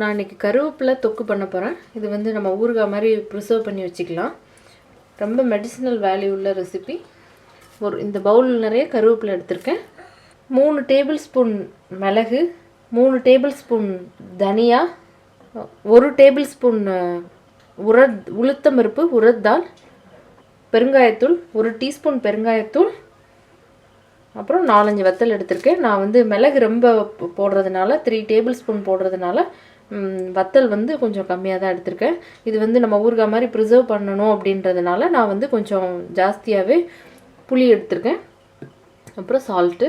நான் இன்றைக்கி கருவேப்பிலை தொக்கு பண்ண போகிறேன் இது வந்து நம்ம ஊறுகாய் மாதிரி ப்ரிசர்வ் பண்ணி வச்சுக்கலாம். ரொம்ப மெடிசினல் வேல்யூ உள்ள ரெசிபி ஒரு இந்த பவுல் நிறைய கருவேப்பிலை எடுத்திருக்கேன். மூணு டேபிள் ஸ்பூன் மிளகு மூணு டேபிள் ஸ்பூன் தனியா ஒரு டேபிள் ஸ்பூன் உரத் உளுத்தம் பருப்பு உரத்தால் பெருங்காயத்தூள் ஒரு டீஸ்பூன் பெருங்காயத்தூள் அப்புறம் நாலஞ்சு வத்தல் எடுத்திருக்கேன். நான் வந்து மிளகு ரொம்ப போடுறதுனால த்ரீ டேபிள் ஸ்பூன் போடுறதுனால வத்தல் வந்து கொஞ்சம் கம்மியாக தான் எடுத்திருக்கேன். இது வந்து நம்ம ஊறுகாய் மாதிரி ப்ரிசர்வ் பண்ணணும் அப்படின்றதுனால நான் வந்து கொஞ்சம் ஜாஸ்தியாகவே புளி எடுத்திருக்கேன். அப்புறம் சால்ட்டு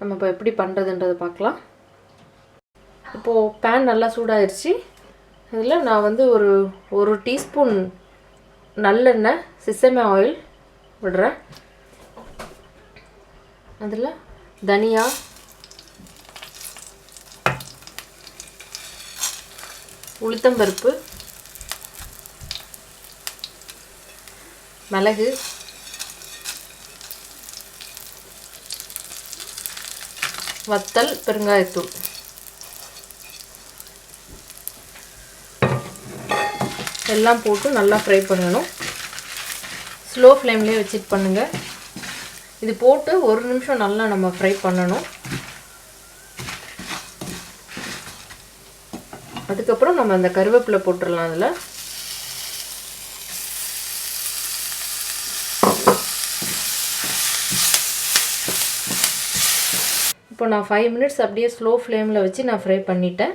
நம்ம இப்போ எப்படி பண்ணுறதுன்றதை பார்க்கலாம். இப்போது பேன் நல்லா சூடாயிருச்சு. இதில் நான் வந்து ஒரு ஒரு டீஸ்பூன் நல்லெண்ணெய் சிசமே ஆயில் விடுறேன். அதில் தனியா உளுத்தம்பருப்பு மிளகு வத்தல் பெருங்காயத்தூள். எல்லாம் போட்டு நல்லா ஃப்ரை பண்ணணும். ஸ்லோ ஃப்ளேம்லேயே வச்சுட்டு பண்ணுங்கள் இது போட்டு ஒரு நிமிஷம் நல்லா நம்ம ஃப்ரை பண்ணணும். அதுக்கப்புறம் நம்ம அந்த கருவேப்பிலை போட்டுடலாம் அதில். இப்போ நான் ஃபைவ் மினிட்ஸ் அப்படியே ஸ்லோ ஃப்ளேமில் வச்சு நான் ஃப்ரை பண்ணிட்டேன்.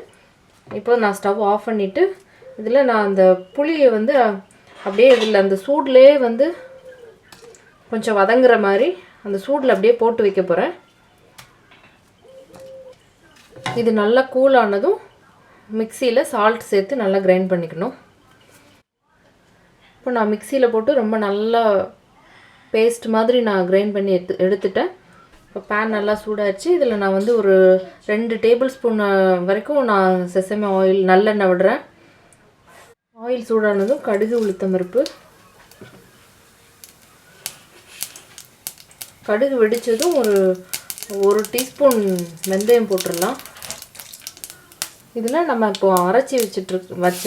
இப்போ நான் ஸ்டவ் ஆஃப் பண்ணிவிட்டு இதில் நான் அந்த புளியை வந்து அப்படியே இதில் அந்த சூட்லேயே வந்து கொஞ்சம் வதங்குற மாதிரி அந்த சூடில் அப்படியே போட்டு வைக்க போகிறேன் இது நல்லா கூல் ஆனதும் மிக்சியில் சால்ட் சேர்த்து நல்லா கிரைண்ட் பண்ணிக்கணும். இப்போ நான் மிக்சியில் போட்டு ரொம்ப நல்லா பேஸ்ட் மாதிரி நான் கிரைண்ட் பண்ணி எடுத்து எடுத்துட்டேன். இப்போ பேன் நல்லா சூடாச்சு. இதில் நான் வந்து ஒரு ரெண்டு டேபிள் ஸ்பூன் வரைக்கும் நான் செசமே ஆயில் நல்லெண்ணெய் விடுறேன். ஆயில் சூடானதும் கடுகு உளுத்தம் பருப்பு கடுகு வெடித்ததும் ஒரு ஒரு டீஸ்பூன் வெந்தயம் போட்டுடலாம். இதில் நம்ம இப்போ அரைச்சி வச்சுட்டு வச்ச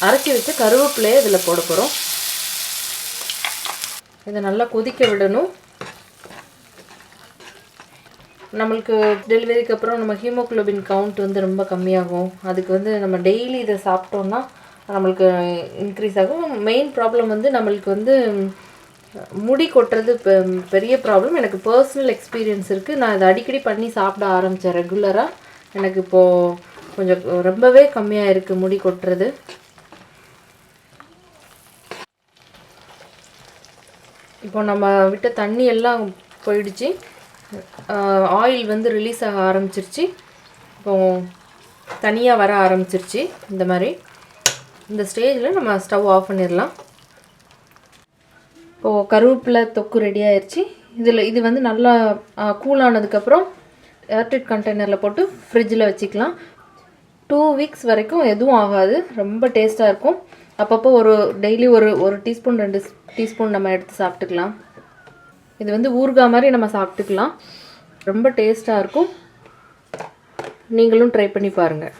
அரைச்சி வச்ச கருவேப்பிலையை இதில் போட போகிறோம் இதை நல்லா கொதிக்க விடணும். நம்மளுக்கு டெலிவரிக்கு அப்புறம் நம்ம ஹீமோகுளோபின் கவுண்ட் வந்து ரொம்ப கம்மியாகும். அதுக்கு வந்து நம்ம டெய்லி இதை சாப்பிட்டோம்னா நம்மளுக்கு இன்க்ரீஸ் ஆகும். மெயின் ப்ராப்ளம் வந்து நம்மளுக்கு வந்து முடி கொட்டுறது பெ- பெரிய ப்ராப்ளம் எனக்கு பர்சனல் எக்ஸ்பீரியன்ஸ் இருக்குது நான் இதை அடிக்கடி பண்ணி சாப்பிட ஆரம்பித்தேன் ரெகுலராக எனக்கு இப்போது கொஞ்சம் ரொம்பவே கம்மியாக இருக்குது முடி கொட்டுறது. இப்போ நம்ம விட்ட தண்ணி எல்லாம் போயிடுச்சு. ஆயில் வந்து ரிலீஸ் ஆக ஆரம்பிச்சிருச்சு. இப்போ தனியாக வர ஆரம்பிச்சிருச்சு இந்த மாதிரி. இந்த ஸ்டேஜில் நம்ம ஸ்டவ் ஆஃப் பண்ணிடலாம். இப்போது கருவேப்பிலை தொக்கு ரெடி ஆயிடுச்சு இதில் இது வந்து நல்லா கூல் ஆனதுக்கப்புறம் ஏர்டெட் கண்டெய்னரில் போட்டு ஃப்ரிட்ஜில் வச்சுக்கலாம். டூ வீக்ஸ் வரைக்கும் எதுவும் ஆகாது. ரொம்ப டேஸ்ட்டாக இருக்கும். அப்பப்போ ஒரு டெய்லி ஒரு ஒரு டீஸ்பூன் ரெண்டு டீஸ்பூன் நம்ம எடுத்து சாப்பிட்டுக்கலாம். இது வந்து ஊறுகாய் மாதிரி நம்ம சாப்பிட்டுக்கலாம். ரொம்ப டேஸ்ட்டாக இருக்கும். நீங்களும் ட்ரை பண்ணி பாருங்கள்